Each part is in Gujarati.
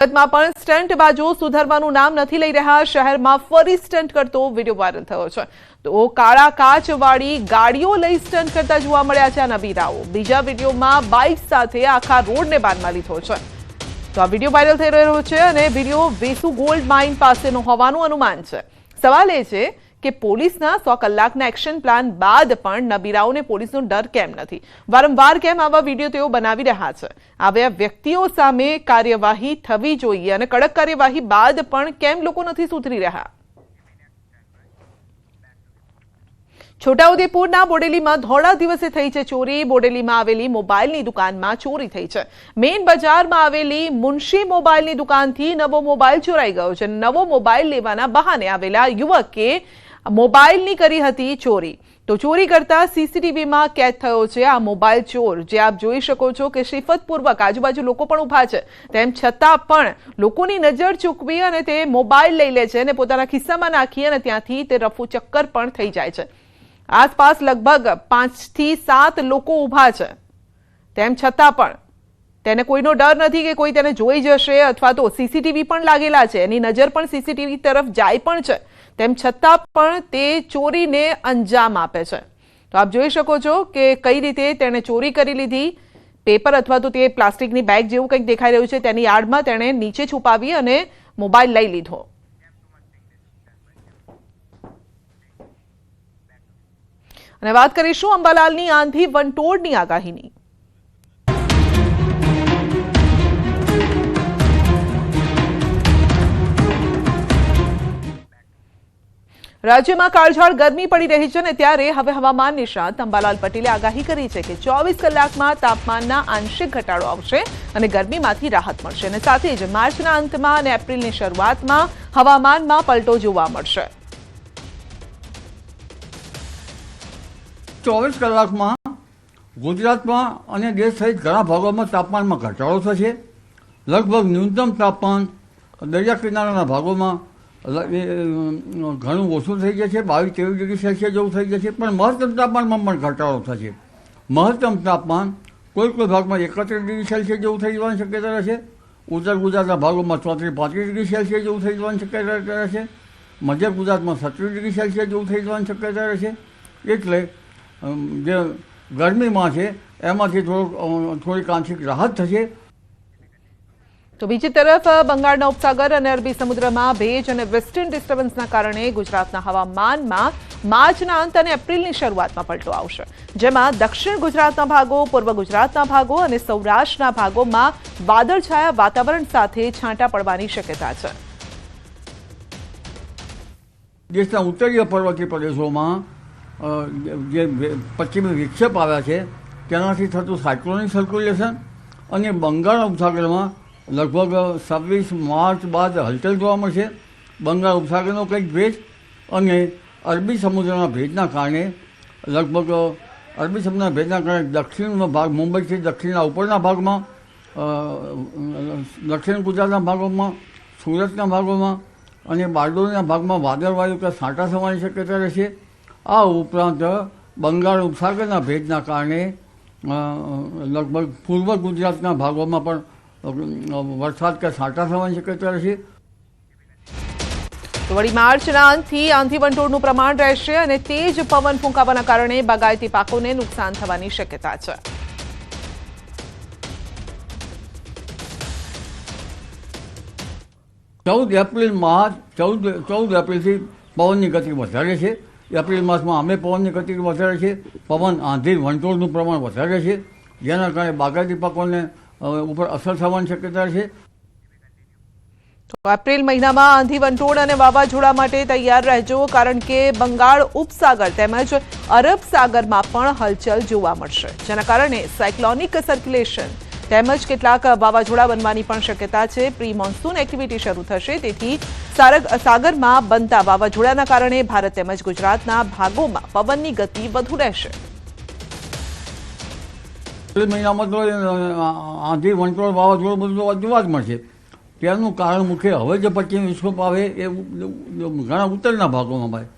સુરતમાં પણ સ્ટન્ટ બાજુ સુધરવાનું નામ નથી લઈ રહ્યા. શહેરમાં ફરી સ્ટન્ટ કરતો વીડિયો વાયરલ થયો છે. તો કાળા કાચવાળી ગાડીઓ લઈ સ્ટન્ટ કરતા જોવા મળ્યા છે આ નબીરાઓ બીજા વિડીયોમાં બાઇક સાથે આખા રોડને બાનમાં લીધો છે. તો આ વીડિયો વાયરલ થઈ રહ્યો છે અને વીડિયો વેસુ ગોલ્ડ માઇન પાસેનો હોવાનું અનુમાન છે. સવાલ એ છે કે પોલીસના સો કલાકના એક્શન પ્લાન બાદ પણ નબીરાઓને પોલીસનો ડર કેમ નથી? વારંવાર કેમ આવા વીડિયો તેઓ બનાવી રહ્યા છે? આવ્યા વ્યક્તિઓ સામે કાર્યવાહી થવી જોઈએ અને કડક કાર્યવાહી બાદ પણ કેમ લોકો નથી સુધરી રહ્યા? છોટાઉદેપુરના બોડેલીમાં ધોળા દિવસે થઈ છે ચોરી. બોડેલીમાં આવેલી મોબાઈલની દુકાનમાં ચોરી થઈ છે. મેઇન બજારમાં આવેલી મુનશી મોબાઈલની દુકાનથી નવો મોબાઈલ ચોરાઈ ગયો છે. નવો મોબાઈલ લેવાના બહાને આવેલા યુવકે મોબાઈલની કરી હતી ચોરી. તો ચોરી કરતા સીસીટીવીમાં કેદ થયો છે આ મોબાઈલ ચોર. જે આપ જોઈ શકો છો કે શિફતપૂર્વક આજુબાજુ લોકો પણ ઊભા છે. તેમ છતાં પણ લોકોની નજર ચૂકવી અને તે મોબાઈલ લઈ લે છે અને પોતાના ખિસ્સામાં નાખી અને ત્યાંથી તે રફુ ચક્કર પણ થઈ જાય છે. આસપાસ લગભગ પાંચથી સાત લોકો ઊભા છે. તેમ છતાં પણ તેને કોઈનો ડર નથી કે કોઈ તેને જોઈ જશે અથવા તો સીસીટીવી પણ લાગેલા છે. એની નજર પણ સીસીટીવી તરફ જાય પણ છે. તેમ છતાં પણ તે ચોરીને અંજામ આપે છે. તો આપ જોઈ શકો છો કે કઈ રીતે તેણે ચોરી કરી લીધી. પેપર અથવા તો તે પ્લાસ્ટિકની બેગ જેવું કંઈક દેખાઈ રહ્યું છે, તેની આડમાં તેણે નીચે છુપાવી અને મોબાઈલ લઈ લીધો. અને વાત કરીશું અંબાલાલની આંધી વંટોળની આગાહીની. રાજ્યમાં કાળઝાળ ગરમી પડી રહી છે અને ત્યારે હવે હવામાન નિષ્ણાત અંબાલાલ પટેલે આગાહી કરી છે કે ચોવીસ કલાકમાં તાપમાનના આંશિક ઘટાડો આવશે અને ગરમીમાંથી રાહત મળશે. અને સાથે જ માર્ચના અંતમાં અને એપ્રિલની શરૂઆતમાં હવામાનમાં પલટો જોવા મળશે. ચોવીસ કલાકમાં ગુજરાતમાં અને દેશ સહિત ઘણા ભાગોમાં તાપમાનમાં ઘટાડો થશે. લગભગ ન્યૂનતમ તાપમાન દરિયા કિનારાના ભાગોમાં લ- એ, ઘણું ઓછું થઈ જશે બાવીસ ત્રેવીસ ડિગ્રી સેલ્સિયસ જેવું થઈ જશે પણ મહત્તમ તાપમાનમાં પણ ઘટાડો થશે. મહત્તમ તાપમાન કોઈ કોઈ ભાગમાં એકત્રીસ ડિગ્રી સેલ્સિયસ જેવું થઈ જવાની શક્યતા રહેશે. ઉત્તર ગુજરાતના ભાગોમાં ચોત્રીસ પાંત્રીસ ડિગ્રી સેલ્સિયસ જેવું થઈ જવાની શક્યતા રહેશે. મધ્ય ગુજરાતમાં સત્રીસ ડિગ્રી સેલ્સિયસ જેવું થઈ જવાની શક્યતા રહેશે. એટલે જે ગરમીમાં છે એમાંથી થોડુંક થોડીક આંશિક રાહત થશે. તો બીજી તરફ બંગાળના ઉપસાગર અને અરબી સમુદ્રમાં ભેજ અને વેસ્ટર્ન ડિસ્ટર્બન્સના કારણે ગુજરાતના હવામાનમાં માર્ચના અંત અને એપ્રિલની શરૂઆતમાં પલટો આવશે. જેમાં દક્ષિણ ગુજરાતના ભાગો, પૂર્વ ગુજરાતના ભાગો અને સૌરાષ્ટ્રના ભાગોમાં વાદળછાયા વાતાવરણ સાથે છાંટા પડવાની શક્યતા છે. દેશના ઉત્તરીય પર્વતીય પ્રદેશોમાં જે પશ્ચિમી વિક્ષેપ આવ્યા છે, તેનાથી થતું સાયક્લોનિક સર્ક્યુલેશન અને બંગાળ ઉપસાગરમાં લગભગ છવ્વીસ માર્ચ બાદ હલચલ જોવા મળશે. બંગાળ ઉપસાગરનો કંઈક ભેજ અને અરબી સમુદ્રના ભેજના કારણે લગભગ અરબી સમુદ્રના ભેજના કારણે દક્ષિણનો ભાગ મુંબઈથી દક્ષિણના ઉપરના ભાગમાં દક્ષિણ ગુજરાતના ભાગોમાં, સુરતના ભાગોમાં અને બારડોલીના ભાગમાં વાદળવાયુ કે છાંટા થવાની શક્યતા રહેશે. આ ઉપરાંત બંગાળ ઉપસાગરના ભેજના કારણે લગભગ પૂર્વ ગુજરાતના ભાગોમાં પણ વરસાદ કે છાંટા થવાની શક્યતા રહેશે? તો વળી માર્ચના અંતથી આંધી વંટોળનું પ્રમાણ રહેશે અને તેજ પવન ફૂંકાવાના કારણે બાગાયતી પાકોને નુકસાન થવાની શક્યતા છે. ચૌદ એપ્રિલમાં ચૌદ ચૌદ એપ્રિલથી પવનની ગતિ વધારે છે. એપ્રિલ માસમાં અમે પવનની ગતિ વધારે છે. પવન આંધી વંટોળનું પ્રમાણ વધારે છે. જેના કારણે બાગાયતી પાકોને ઉપર અસર થવાની શક્યતા છે. તો એપ્રિલ મહિનામાં આંધી વંટોળ અને વાવાઝોડા માટે તૈયાર રહેજો, કારણ કે બંગાળ, ઉપસાગર તેમજ અરબ સાગરમાં પણ હલચલ જોવા મળશે. જેના કારણે સાયક્લોનિક સર્ક્યુલેશન તેમજ કેટલાક વાવાઝોડા બનવાની પણ શક્યતા છે. પ્રી મોન્સૂન એક્ટિવિટી શરૂ થશે, તેથી સારગ, સાગરમાં બનતા વાવાઝોડાના કારણે ભારત તેમજ ગુજરાતના ભાગોમાં પવનની ગતિ વધુ રહેશે. એપ્રિલ મહિનામાં તો આંધી, વંટોળ, વાવાઝોડું બધું જોવા જ મળશે. તેનું કારણ મુખ્ય હવે જે પશ્ચિમ વિશ્વ આવે એ ઘણા ઉત્તરના ભાગોમાં ભાઈ.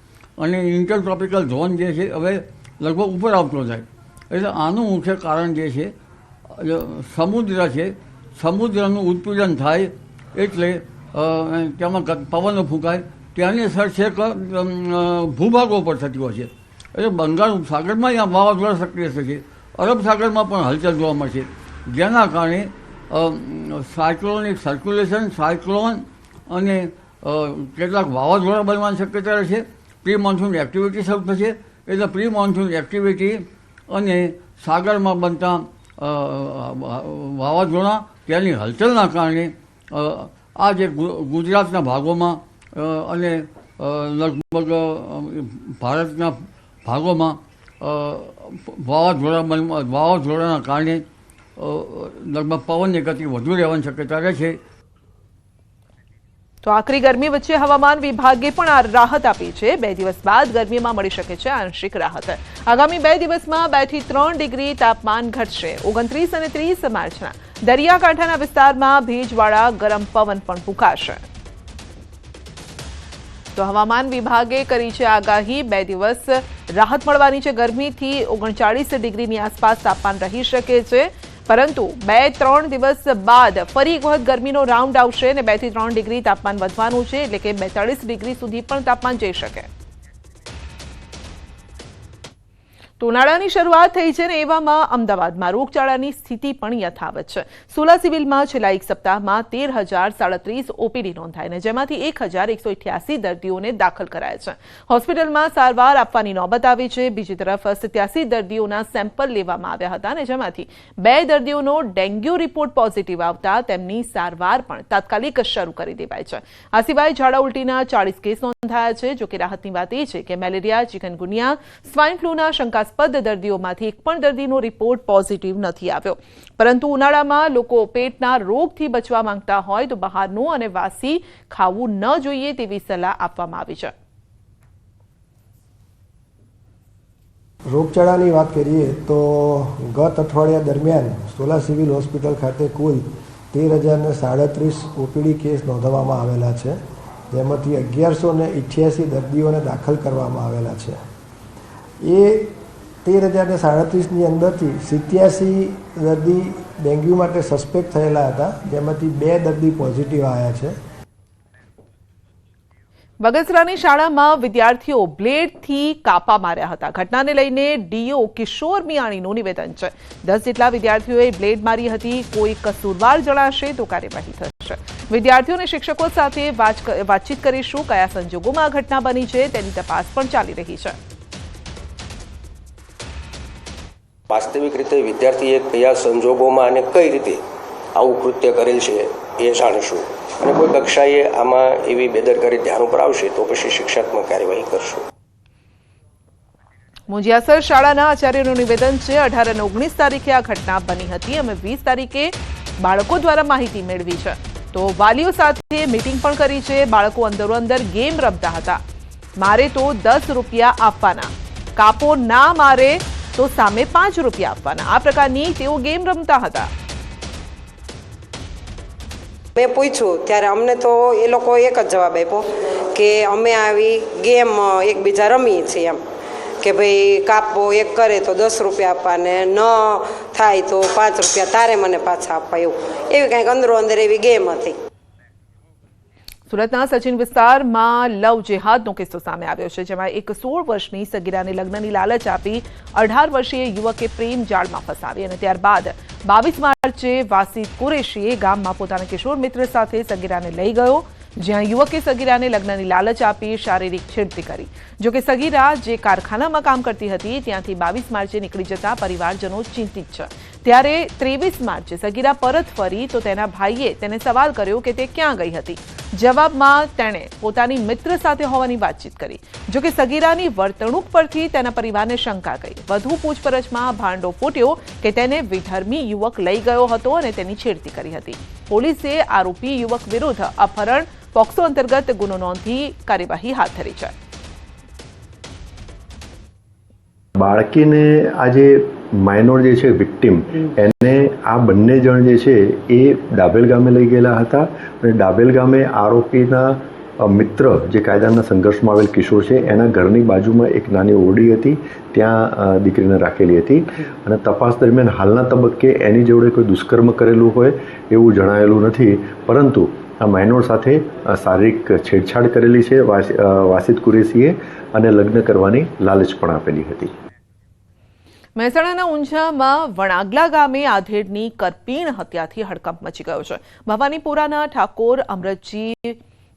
અને ઇન્ટર ટ્રોપિકલ ઝોન જે છે, હવે લગભગ ઉપર આવતો જાય. એટલે આનું મુખ્ય કારણ જે છે સમુદ્ર છે. સમુદ્રનું ઉત્પીડન થાય એટલે તેમાં પવનો ફૂંકાય. ત્યાંની અસર છે ભૂભાગો પર થતી હોય છે. એટલે બંગાળ સાગરમાં વાવાઝોડા સક્રિય થશે. અરબ સાગરમાં પણ હલચલ જોવા મળશે. જેના કારણે સાયક્લોનિક સર્ક્યુલેશન સાયક્લોન અને કેટલાક વાવાઝોડા બનવાની શક્યતા રહેશે. પ્રી મોન્સૂન એક્ટિવિટી શરૂ થશે. એટલે પ્રી મોન્સૂન એક્ટિવિટી અને સાગરમાં બનતા વાવાઝોડા ત્યાંની હલચલના કારણે આ જે ગુજરાતના ભાગોમાં અને લગભગ ભારતના ભાગોમાં અ, વાવાઝોડા બનવા વાવાઝોડાના કારણે લગભગ પવનની ગતિ વધુ રહેવાની શક્યતા રહે છે. તો આકરી ગરમી વચ્ચે હવામાન વિભાગે પણ આ રાહત આપી છે. બે દિવસ બાદ ગરમીમાં મળી શકે છે આંશિક રાહત. આગામી બે દિવસમાં બેથી ત્રણ ડિગ્રી તાપમાન ઘટશે. ઓગણત્રીસ અને ત્રીસ માર્ચના દરિયાકાંઠાના વિસ્તારમાં ભેજવાળા ગરમ પવન પણ ફૂંકાશે. તો હવામાન વિભાગે કરી છે આગાહી. બે દિવસ રાહત મળવાની છે ગરમીથી. ઓગણચાળીસ ડિગ્રીની આસપાસ તાપમાન રહી શકે છે. પરંતુ બે ત્રણ દિવસ બાદ ફરી એક વખત ગરમીનો રાઉન્ડ આવશે અને બેથી ત્રણ ડિગ્રી તાપમાન વધવાનું છે. એટલે કે બેતાળીસ ડિગ્રી સુધી પણ તાપમાન જઈ શકે. તો ઉનાળાની શરૂઆત થઈ છે ને એવામાં અમદાવાદમાં રોગચાળાની સ્થિતિ પણ યથાવત છે. સોલા સિવિલમાં છેલ્લા એક સપ્તાહમાં તેર હજાર સાડત્રીસ ઓપીડી નોંધાઈને જેમાંથી એક હજાર એકસો ઇઠ્યાસી દર્દીઓને દાખલ કરાયા છે. હોસ્પિટલમાં સારવાર આપવાની નોબત આવી છે. બીજી તરફ સત્યાસી દર્દીઓના સેમ્પલ લેવામાં આવ્યા હતા અને જેમાંથી બે દર્દીઓનો ડેન્ગ્યુ રિપોર્ટ પોઝિટિવ આવતા તેમની સારવાર પણ તાત્કાલિક શરૂ કરી દેવાય છે. આ સિવાય ઝાડા ઉલટીના ચાળીસ કેસ નોંધાયા છે જોકે રાહતની વાત એ છે કે મેલેરિયા, ચિકનગુનિયા, સ્વાઇન ફ્લૂના શંકાસ્પદ દર્દીઓમાંથી એક પણ દર્દીનો રિપોર્ટ પોઝિટિવ નથી આવ્યો. પરંતુ ઉનાળામાં લોકો પેટના રોગથી બચવા માંગતા હોય તો બહારનું અને વાસી ખાવું ન જોઈએ તેવી સલાહ આપવામાં આવી છે. રોગચાળાની વાત કરીએ તો ગત અઠવાડિયા દરમિયાન સોલા સિવિલ હોસ્પિટલ ખાતે કુલ તેર હજારને સાડત્રીસ ઓપીડી કેસ નોંધવામાં આવેલા છે, જેમાંથી અગિયારસો ને દર્દીઓને દાખલ કરવામાં આવેલા છે. એ તેર હજારને સાડત્રીસની અંદરથી સિત્યાસી દર્દી ડેન્ગ્યુ માટે સસ્પેક્ટ થયેલા હતા. જેમાંથી બે દર્દી પોઝિટિવ આવ્યા છે. બગસરાની શાળામાં વિદ્યાર્થીઓ બ્લેડથી કાપા માર્યા હતા. ઘટનાને લઈને ડીઓ કિશોર મિયાણીનું નિવેદન છે. દસ જેટલા વિદ્યાર્થીઓએ બ્લેડ મારી હતી. કોઈ કસૂરવાર જણાશે તો કાર્યવાહી થશે. વિદ્યાર્થીઓ અને શિક્ષકો સાથે વાતચીત કરીશું. કયા સંજોગોમાં આ ઘટના બની છે તેની તપાસ પણ ચાલી રહી છે. વાસ્તવિક રીતે વિદ્યાર્થીએ કયા સંજોગોમાં અને કઈ રીતે આવું કૃત્ય કરેલ છે એ જાણીશું. અને કોઈ કક્ષાએ આમાં એવી બેદરકારી ધ્યાન ઉપર આવશે તો પછી શિક્ષાત્મક કાર્યવાહી કરશું. મુંજિયાસર શાળાના આચાર્યનું નિવેદન છે, અઢાર અને ઓગણીસ તારીખે આ ઘટના બની હતી અમે વીસ તારીખે બાળકો દ્વારા માહિતી મેળવી છે. તો વાલીઓ સાથે મીટિંગ પણ કરી છે, બાળકો અંદરો અંદર ગેમ રમતા હતા. મારે તો દસ રૂપિયા આપવાના. કાપો ના મારે તો સામે પાંચ રૂપિયા આપવાના. આ પ્રકારની તેઓ ગેમ રમતા હતા. મેં પૂછ્યું, ત્યારે અમને તો એ લોકો એક જ જવાબ આપ્યો કે અમે આવી ગેમ એકબીજા રમીએ છીએ એમ. કે ભાઈ કાપવો એક કરે તો દસ રૂપિયા આપવાને, ન થાય તો પાંચ રૂપિયા તારે મને પાછા આપવા એવું. એવી કાંઈક અંદરો અંદર એવી ગેમ હતી. સુરતના સચિન વિસ્તારમાં લવ જેહાદનો કિસ્સો સામે આવ્યો છે, જેમાં એક સોળ વર્ષની સગીરાને લગ્નની લાલચ આપી અઢાર વર્ષીય યુવકે પ્રેમ જાળમાં ફસાવી અને ત્યારબાદ બાવીસ માર્ચે વાસી કુરેશીએ ગામમાં પોતાના કિશોર મિત્ર સાથે સગીરાને લઈ ગયો, જ્યાં યુવકે સગીરાને લગ્નની લાલચ આપી શારીરિક છેડતી કરી. જોકે સગીરા જે કારખાનામાં કામ કરતી હતી, ત્યાંથી બાવીસ માર્ચે નીકળી જતા પરિવારજનો ચિંતિત છે. ત્યારે ત્રેવીસ માર્ચે સગીરા પરત ફરી તો તેના ભાઈએ તેને સવાલ કર્યો કે તે ક્યાં ગઈ હતી. જવાબમાં તેણે પોતાની મિત્ર સાથે હોવાની વાતચીત કરી. જો કે સગીરાની વર્તણૂક પરથી તેના પરિવારને શંકા ગઈ. વધુ પૂછપરછમાં ભાંડો ફૂટ્યો કે તેને વિધર્મી યુવક લઈ ગયો હતો અને તેની છેડતી કરી હતી. પોલીસે આરોપી યુવક વિરુદ્ધ અપહરણ, પોક્સો અંતર્ગત ગુનો નોંધી કાર્યવાહી હાથ ધરી છે. બાળકીને આ જે માઇનોર જે છે વિક્ટિમ એને આ બંને જણ જે છે એ ડાબેલ ગામે લઈ ગયેલા હતા. અને ડાબેલ ગામે આરોપીના મિત્ર જે કાયદાના સંઘર્ષમાં આવેલ કિશોર છે એના ઘરની બાજુમાં એક નાની ઓરડી હતી. ત્યાં દીકરીને રાખેલી હતી. અને તપાસ દરમિયાન હાલના તબક્કે એની જોડે કોઈ દુષ્કર્મ કરેલું હોય એવું જણાયેલું નથી. પરંતુ આ માઇનોર સાથે શારીરિક છેડછાડ કરેલી છે વાસ- વાસિદ કુરેશીએ અને લગ્ન કરવાની લાલચ પણ આપેલી હતી. મહેસાણાના ઊંઝામાં વણાગલા ગામે આધેડની કરપીણ હત્યાથી હડકંપ મચી ગયો છે. ભવાનીપુરાના ઠાકોર અમરતજી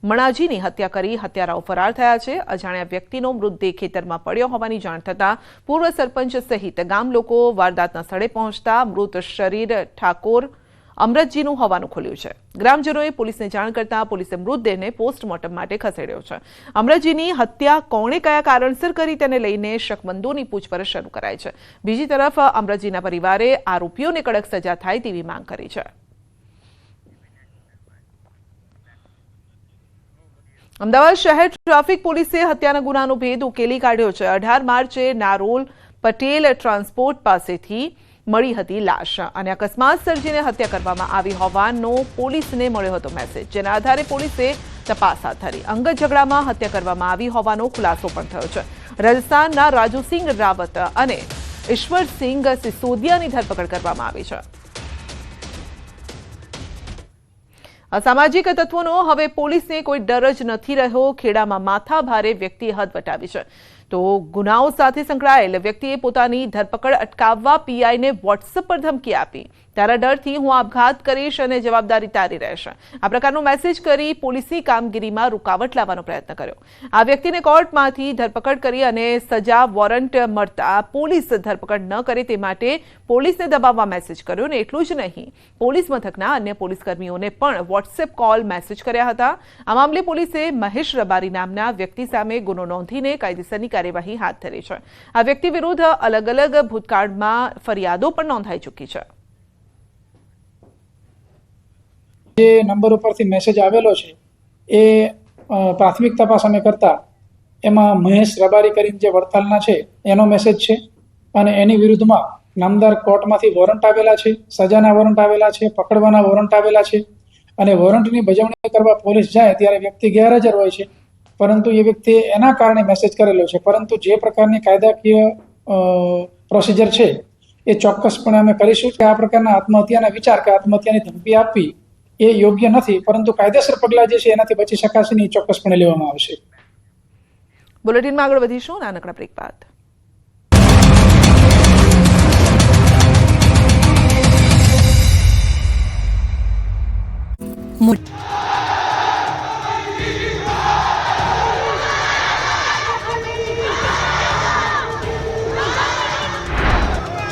મણાજીની હત્યા કરી હત્યારાઓ ફરાર થયા છે. અજાણ્યા વ્યક્તિનો મૃતદેહ ખેતરમાં પડ્યો હોવાની જાણ થતાં પૂર્વ સરપંચ સહિત ગામ લોકો વારદાતના સ્થળે પહોંચતા મૃત શરીર ઠાકોર અમરતજીનું હોવાનું ખુલ્યું છે. ગ્રામજનોએ પોલીસને જાણ કરતા પોલીસે મૃતદેહને પોસ્ટમોર્ટમ માટે ખસેડ્યો છે. અમરતજીની હત્યા કોણે કયા કારણસર કરી તેને લઈને શકમંદોની પૂછપરછ શરૂ કરાઈ છે. બીજી તરફ, અમરતજીના પરિવારે આરોપીઓને કડક સજા થાય તેવી માંગ કરી છે. અમદાવાદ શહેર ટ્રાફિક પોલીસે હત્યાના ગુનાનો ભેદ ઉકેલી કાઢ્યો છે. અઢાર માર્ચે નારોલ પટેલ ટ્રાન્સપોર્ટ પાસેથી મળી હતી લાશ. અને અકસ્માત સર્જીને હત્યા કરવામાં આવી હોવાનો પોલીસને મળ્યો હતો મેસેજ. જેના આધારે પોલીસે તપાસ હાથ ધરી. અંગત ઝઘડામાં હત્યા કરવામાં આવી હોવાનો ખુલાસો પણ થયો છે. રાજસ્થાનના રાજુસિંહ રાવત અને ઈશ્વરસિંહ સિસોદિયાની ધરપકડ કરવામાં આવી છે. અસામાજિક તત્વોનો હવે પોલીસને કોઈ ડર જ નથી રહ્યો. ખેડામાં માથા ભારે વ્યક્તિએ હદ વટાવી છે. તો ગુનાઓ સાથે સંકળાયેલ વ્યક્તિએ પોતાની ધરપકડ અટકાવવા પીઆઈને વોટ્સએપ પર ધમકી આપી. તારા ડરથી હું આપઘાત કરીશ અને જવાબદારી તારી રહેશે. આ પ્રકારનો મેસેજ કરી પોલીસની કામગીરીમાં રૂકાવટ લાવવાનો પ્રયત્ન કર્યો. આ વ્યક્તિને કોર્ટમાંથી ધરપકડ કરી અને સજા વોરંટ મળતા પોલીસ ધરપકડ ન કરે તે માટે પોલીસને દબાવવા મેસેજ કર્યો ને એટલું જ નહીં. પોલીસ મથકના અન્ય પોલીસ કર્મીઓને પણ વોટ્સએપ કોલ મેસેજ કર્યા હતા. આ મામલે પોલીસે મહેશ રબારી નામના વ્યક્તિ સામે ગુનો નોંધીને કાયદેસરની કાર્યવાહી હાથ ધરી છે. આ વ્યક્તિ વિરુદ્ધ અલગ અલગ ભૂતકાળમાં ફરિયાદો પણ નોંધાઈ ચૂકી છે. જે નંબર ઉપરથી મેસેજ આવેલો છે, એ પ્રાથમિક તપાસ અમે કરતા. એમાં મહેશ રબારી કરીને જે વડતાલના છે, એનો મેસેજ છે. અને એની વિરુદ્ધમાં નામદાર કોર્ટમાંથી વોરંટ આવેલા છે, સજાના વોરંટ આવેલા છે, પકડવાના વોરંટ આવેલા છે. અને વોરંટની બજવણી કરવા પોલીસ જાય ત્યારે વ્યક્તિ ગેરહાજર હોય છે. પરંતુ એ વ્યક્તિએ એના કારણે મેસેજ કરેલો છે. પરંતુ જે પ્રકારની કાયદાકીય પ્રોસિજર છે, એ ચોક્કસપણે અમે કરીશું કે આ પ્રકારના આત્મહત્યાના વિચાર કે આત્મહત્યાની ધમકી આપવી એ યોગ્ય નથી પરંતુ કાયદેસર પગલાં જે છે એનાથી બચી શકાશે નહીં એ ચોક્કસપણે લેવામાં આવશે. બુલેટિનમાં આગળ વધીશું નાનકડા બ્રેક બાદ.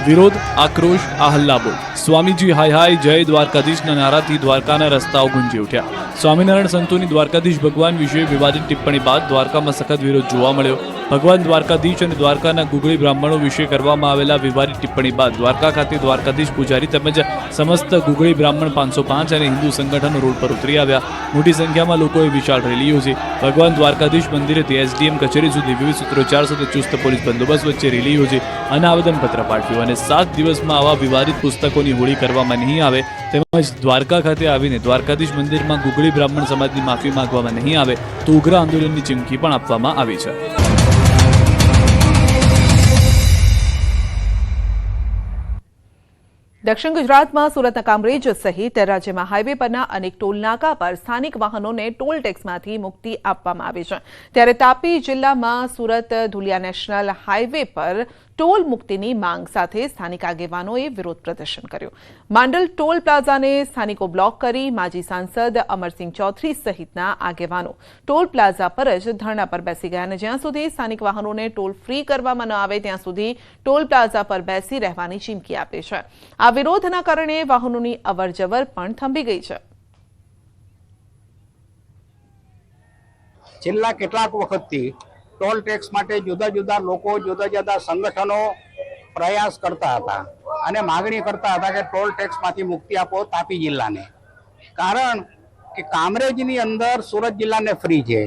વિરોધ આક્રોશ આ હલ્લાબોલ સ્વામીજી હાય હાય જય દ્વારકાધીશના નારાથી દ્વારકાના રસ્તાઓ ગુંજી ઉઠ્યા. સ્વામિનારાયણ સંતોની દ્વારકાધીશ ભગવાન વિશે વિવાદિત ટિપ્પણી બાદ દ્વારકામાં સખત વિરોધ જોવા મળ્યો. ભગવાન દ્વારકાધીશ અને દ્વારકાના ગુગળી બ્રાહ્મણો વિશે કરવામાં આવેલા વિવાદિત ટિપ્પણી બાદ દ્વારકા ખાતે દ્વારકાધીશ પૂજારી તેમજ સમસ્ત ગુગળી બ્રાહ્મણ પાંચસો પાંચ અને હિન્દુ સંગઠનો રોડ પર ઉતરી આવ્યા. મોટી સંખ્યામાં લોકોએ વિશાળ રેલી યોજી ભગવાન દ્વારકાધીશ મંદિરેથી એસડીએમ કચેરી સુધી વિવિધ સૂત્રોચ્ચાર સાથે ચુસ્ત પોલીસ બંદોબસ્ત વચ્ચે રેલી યોજી અને આવેદનપત્ર પાઠવ્યું અને સાત દિવસમાં આવા વિવાદિત પુસ્તકોની હોળી કરવામાં નહીં આવે તેમજ દ્વારકા ખાતે આવીને દ્વારકાધીશ મંદિરમાં ગુગળી બ્રાહ્મણ સમાજની માફી માંગવામાં નહીં આવે તો ઉગ્ર આંદોલનની ચીમકી પણ આપવામાં આવી છે. દક્ષિણ ગુજરાતમાં સુરતના કામરેજ સહિત રાજ્યમાં હાઈવે પરના અનેક ટોલ નાકા પર સ્થાનિક વાહનોને ટોલ ટેક્સમાંથી મુક્તિ આપવામાં આવી છે. ત્યારે તાપી જિલ્લામાં સુરત ધુલિયા નેશનલ હાઈવે પર ટોલ મુક્તિની માંગ સાથે સ્થાનિક આગેવાનોએ વિરોધ પ્રદર્શન કર્યું. માંડલ ટોલ પ્લાઝાને સ્થાનિકો બ્લોક કરી માજી સાંસદ અમરસિંહ ચૌધરી સહિતના આગેવાનો ટોલ પ્લાઝા પર જ ધરણા પર બેસી ગયા અને જ્યાં સુધી સ્થાનિક વાહનોને ટોલ ફ્રી કરવામાં ન આવે, ત્યાં સુધી ટોલ પ્લાઝા પર બેસી રહેવાની ચીમકી આપે છે. આ વિરોધના કારણે વાહનોની અવરજવર પણ થંભી ગઈ છે. છેલ્લા કેટલાક વખતથી ટોલ ટેક્સ માટે જુદા જુદા લોકો, જુદા જુદા સંગઠનો પ્રયાસ કરતા હતા અને માગણી કરતા હતા કે ટોલ ટેક્સમાંથી મુક્તિ આપો તાપી જિલ્લાને. કારણ કે કામરેજની અંદર સુરત જિલ્લાને ફ્રી છે,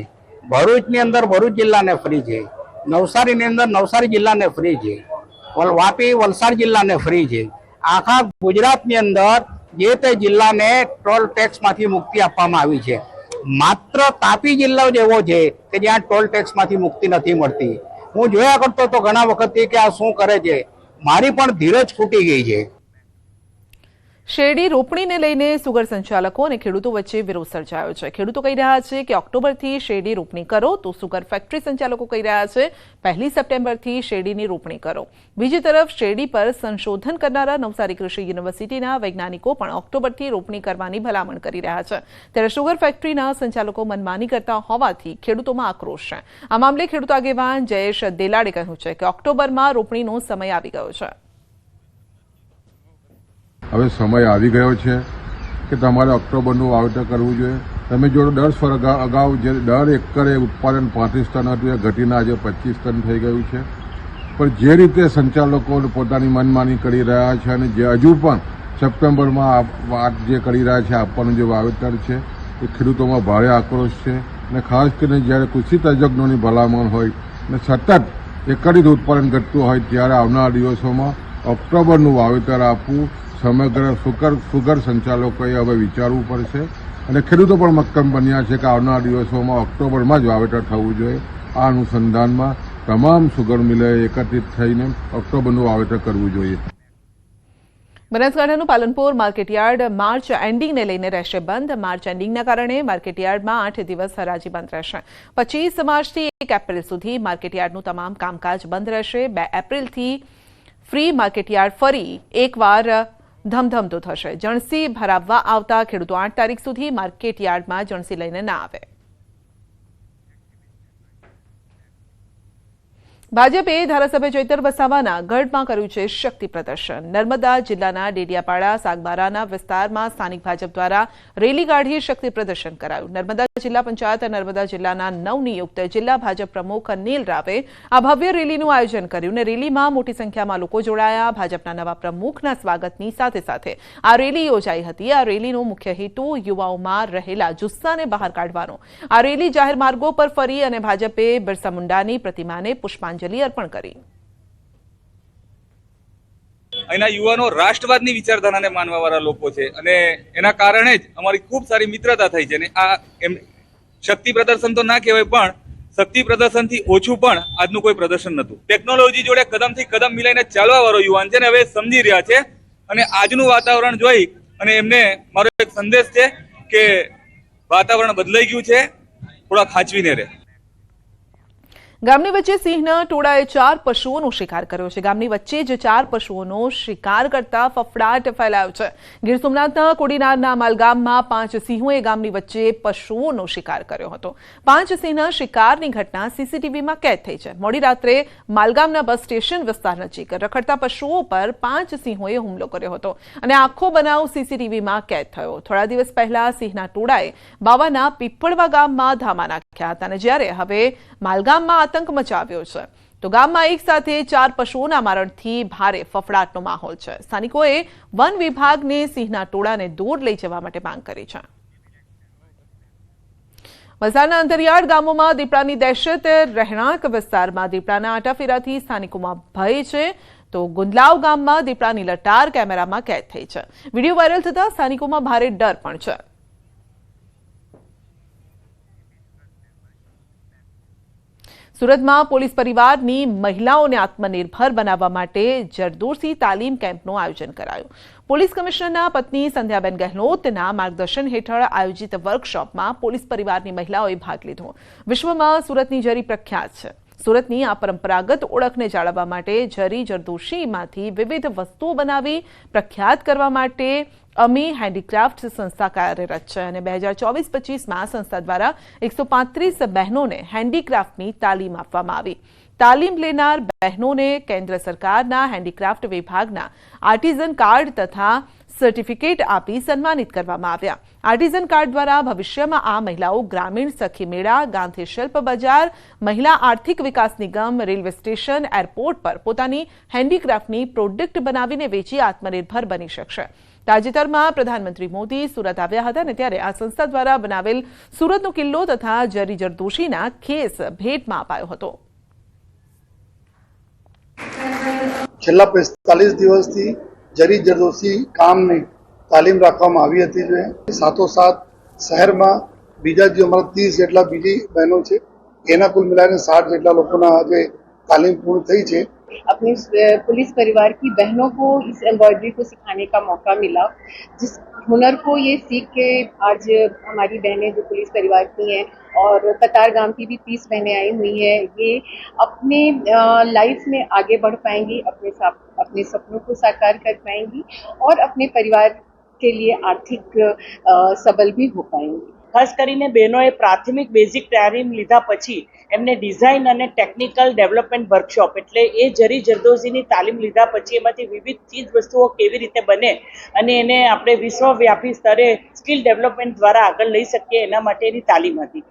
ભરૂચની અંદર ભરૂચ જિલ્લાને ફ્રી છે, નવસારીની અંદર નવસારી જિલ્લાને ફ્રી છે વાપી, વલસાડ જિલ્લાને ફ્રી છે. આખા ગુજરાતની અંદર જે તે જિલ્લાને ટોલ ટેક્સમાંથી મુક્તિ આપવામાં આવી છે. માત્ર તાપી જિલ્લો જ એવો છે કે જ્યાં ટોલ ટેક્સમાંથી મુક્તિ નથી મળતી. હું જોયા કરતો તો ઘણા વખતથી કે આ શું કરે છે? મારી પણ ધીરજ ફૂટી ગઈ છે. શેરડી રોપણીને લઈને સુગર સંચાલકો અને ખેડૂતો વચ્ચે વિરોધ સર્જાયો છે. ખેડૂતો કહી રહ્યા છે કે ઓક્ટોબરથી શેરડી રોપણી કરો તો સુગર ફેક્ટરી સંચાલકો કહી રહ્યા છે, પહેલી સપ્ટેમ્બરથી શેરડીની રોપણી કરો. બીજી તરફ, શેરડી પર સંશોધન કરનારા નવસારી કૃષિ યુનિવર્સિટીના વૈજ્ઞાનિકો પણ ઓક્ટોબરથી રોપણી કરવાની ભલામણ કરી રહ્યા છે. ત્યારે સુગર ફેક્ટરીના સંચાલકો મનમાની કરતા હોવાથી ખેડૂતોમાં આક્રોશ છે. આ મામલે ખેડૂત આગેવાન જયેશ દેલાડે કહ્યું છે કે ઓક્ટોબરમાં રોપણીનો સમય આવી ગયો છે. હવે સમય આવી ગયો છે કે તમારે ઓક્ટોબરનું વાવેતર કરવું જોઈએ. તમે જો દસ વર્ષ અગાઉ જે દર એકરે ઉત્પાદન પાંત્રીસ ટન હતું, એ ઘટીને આજે પચીસ ટન થઈ ગયું છે. પણ જે રીતે સંચાલકો પોતાની મનમાની કરી રહ્યા છે અને જે હજુ પણ સપ્ટેમ્બરમાં વાત જે કરી રહ્યા છે, આપવાનું જે વાવેતર છે, એ ખેડૂતોમાં ભારે આક્રોશ છે. અને ખાસ કરીને જ્યારે કૃષિ તજજ્ઞોની ભલામણ હોય અને સતત એકરિત ઉત્પાદન ઘટતું હોય ત્યારે આવનારા દિવસોમાં ઓક્ટોબરનું વાવેતર આપવું સમગ્ર સુગર સુગર સંચાલકોએ હવે વિચારવું પડશે. અને ખેડૂતો પણ મક્કમ બન્યા છે કે આવનારા દિવસોમાં ઓક્ટોબરમાં જ વાવેતર થવું જોઈએ. આ અનુસંધાનમાં તમામ સુગર મિલે એકત્રિત થઈને ઓક્ટોબરનું વાવેતર કરવું જોઈએ. બનાસકાંઠાનું પાલનપુર માર્કેટયાર્ડ માર્ચ એન્ડિંગને લઈને રહેશે બંધ. માર્ચ એન્ડિંગના કારણે માર્કેટયાર્ડમાં આઠ દિવસ હરાજી બંધ રહેશે. પચીસ માર્ચથી એક એપ્રિલ સુધી માર્કેટયાર્ડનું તમામ કામકાજ બંધ રહેશે. બે એપ્રિલથી ફ્રી માર્કેટયાર્ડ ફરી એકવાર ધમધમતું થશે. જણસી ભરાવવા આવતા ખેડૂતો આઠ તારીખ સુધી માર્કેટયાર્ડમાં જણસી લઈને ના આવે. ભાજપે ધારાસભ્ય ચૈતર વસાવાના ગઢમાં કર્યું છે શક્તિ પ્રદર્શન. નર્મદા જિલ્લાના ડેડિયાપાડા, સાગબારાના વિસ્તારમાં સ્થાનિક ભાજપ દ્વારા રેલી કાઢી શક્તિ પ્રદર્શન કરાયું. નર્મદા જિલ્લા પંચાયત નર્મદા જિલ્લાના નવનિયુક્ત જિલ્લા ભાજપ પ્રમુખ નીલ રાવે આ ભવ્ય રેલીનું આયોજન કર્યું અને રેલીમાં મોટી સંખ્યામાં લોકો જોડાયા. ભાજપના નવા પ્રમુખના સ્વાગતની સાથે સાથે આ રેલી યોજાઈ હતી. આ રેલીનો મુખ્ય હેતુ યુવાઓમાં રહેલા જુસ્સાને બહાર કાઢવાનો. આ રેલી જાહેર માર્ગો પર ફરી અને ભાજપે બિરસા મુંડાની પ્રતિમાને પુષ્પાંજલિ અર્પણ કરી. અહીંના યુવાનો રાષ્ટ્રવાદની વિચારધારાને માનવાવાળા લોકો છે અને એના કારણે જ અમારી ખૂબ સારી મિત્રતા થઈ છે અને આ એમ શક્તિ પ્રદર્શન તો ના કહેવાય પણ શક્તિ પ્રદર્શનથી ઓછું પણ આજનું કોઈ પ્રદર્શન નહોતું. ટેકનોલોજી જોડે કદમથી કદમ મિલાઈને ચાલવા વાળો યુવાન છે ને હવે સમજી રહ્યા છે અને આજનું વાતાવરણ જોઈ અને એમને મારો એક સંદેશ છે કે વાતાવરણ બદલાઈ ગયું છે થોડા ખાંચવીને રહે. ગામની વચ્ચે સિંહના ટોળાએ ચાર પશુઓનો શિકાર કર્યો છે. ગામની વચ્ચે જ ચાર પશુઓનો શિકાર કરતા ફફડાટ ફેલાયો છે. ગીર સોમનાથના કોડીનારના માલગામમાં પાંચ સિંહોએ ગામની વચ્ચે પશુઓનો શિકાર કર્યો હતો. પાંચ સિંહના શિકારની ઘટના સીસીટીવીમાં કેદ થઈ છે. મોડી રાત્રે માલગામના બસ સ્ટેશન વિસ્તાર નજીક રખડતા પશુઓ પર પાંચ સિંહોએ હુમલો કર્યો હતો અને આખો બનાવ સીસીટીવીમાં કેદ થયો. થોડા દિવસ પહેલા સિંહના ટોળાએ બાવાના પીપળવા ગામમાં ધામા નાખ્યા હતા અને જ્યારે હવે માલગામમાં આતંક મચાવ્યો છે. તો ગામમાં એક સાથે ચાર પશુઓના મારણથી ભારે ફફડાટનો માહોલ છે. સ્થાનિકોએ વન વિભાગને સિંહના ટોળાને દૂર લઈ જવા માટે માંગ કરી છે. વલસાડના અંતરિયાળ ગામોમાં દીપડાની દહેશત, રહેણાંક વિસ્તારમાં દીપડાના આટાફેરાથી સ્થાનિકોમાં ભય છે. તો ગુંદલાવ ગામમાં દીપડાની લટાર કેમેરામાં કેદ થઈ છે. વીડિયો વાયરલ થતા સ્થાનિકોમાં ભારે ડર પણ છે. સુરતમાં પોલીસ પરિવારની મહિલાઓને આત્મનિર્ભર બનાવવા માટે જરદોશી તાલીમ કેમ્પનું આયોજન કરાયું. પોલીસ કમિશનરના પત્ની સંધ્યાબેન ગહેલોતના માર્ગદર્શન હેઠળ આયોજિત વર્કશોપમાં પોલીસ પરિવારની મહિલાઓએ ભાગ લીધો. વિશ્વમાં સુરતની જરી પ્રખ્યાત છે. સુરતની આ પરંપરાગત ઓળખને જાળવવા માટે જરી જરદોશીમાંથી વિવિધ વસ્તુઓ બનાવી પ્રખ્યાત કરવા માટે અમી હેન્ડીક્રાફ્ટ સંસ્થા કાર્યરત છે અને બે હજાર ચોવીસ પચીસમાં સંસ્થા દ્વારા એકસો પાંત્રીસ બહેનોને હેન્ડીક્રાફ્ટની તાલીમ આપવામાં આવી. તાલીમ લેનાર બહેનોને કેન્દ્ર સરકારના હેન્ડીક્રાફ્ટ વિભાગના આર્ટિઝન કાર્ડ તથા સર્ટિફિકેટ આપી સન્માનિત કરવામાં આવ્યા. આર્ટિઝન કાર્ડ દ્વારા ભવિષ્યમાં આ મહિલાઓ ગ્રામીણ સખી મેળા, ગાંધી શિલ્પ બજાર, મહિલા આર્થિક વિકાસ નિગમ, રેલવે સ્ટેશન, એરપોર્ટ પર પોતાની હેન્ડીક્રાફ્ટની પ્રોડક્ટ બનાવીને વેચી આત્મનિર્ભર બની શકશે. તાજેતરમાં પ્રધાનમંત્રી મોદી સુરત આવ્યા હતા અને ત્યારે આ સંસ્થા દ્વારા બનાવેલ સુરતનો કિલ્લો તથા જરી જરદોશીના ખેસ ભેટમાં અપાયો હતો. છેલ્લા પિસ્તાલીસ દિવસથી જરી જરદોશી કામની તાલીમ રાખવામાં આવી હતી જે સાથોસાથ શહેરમાં બીજા જે અમારા ત્રીસ જેટલા બીજી બહેનો છે, એના કુલ મિલાઈને સાઠ જેટલા લોકોના આજે तालीम पूर्ण थी अपने पुलिस परिवार की बहनों को इस एम्ब्रॉयडरी को सिखाने का मौका मिला, जिस हुनर को ये सीख के आज हमारी बहनें जो पुलिस परिवार की हैं और कतार गाँव की भी तीस बहनें आई हुई हैं, ये अपने लाइफ में आगे बढ़ पाएँगी, अपने अपने सपनों को साकार कर पाएँगी और अपने परिवार के लिए आर्थिक सबल भी हो पाएँगी। ખાસ કરીને બહેનોએ પ્રાથમિક બેઝિક તાલીમ લીધા પછી એમને ડિઝાઇન અને ટેકનિકલ ડેવલપમેન્ટ વર્કશોપ એટલે એ જરી જરદોઝીની તાલીમ લીધા પછી એમાંથી વિવિધ ચીજ વસ્તુઓ કેવી રીતે બને અને એને આપણે વિશ્વવ્યાપી સ્તરે સ્કિલ ડેવલપમેન્ટ દ્વારા આગળ લઈ શકીએ એના માટેની તાલીમ હતી.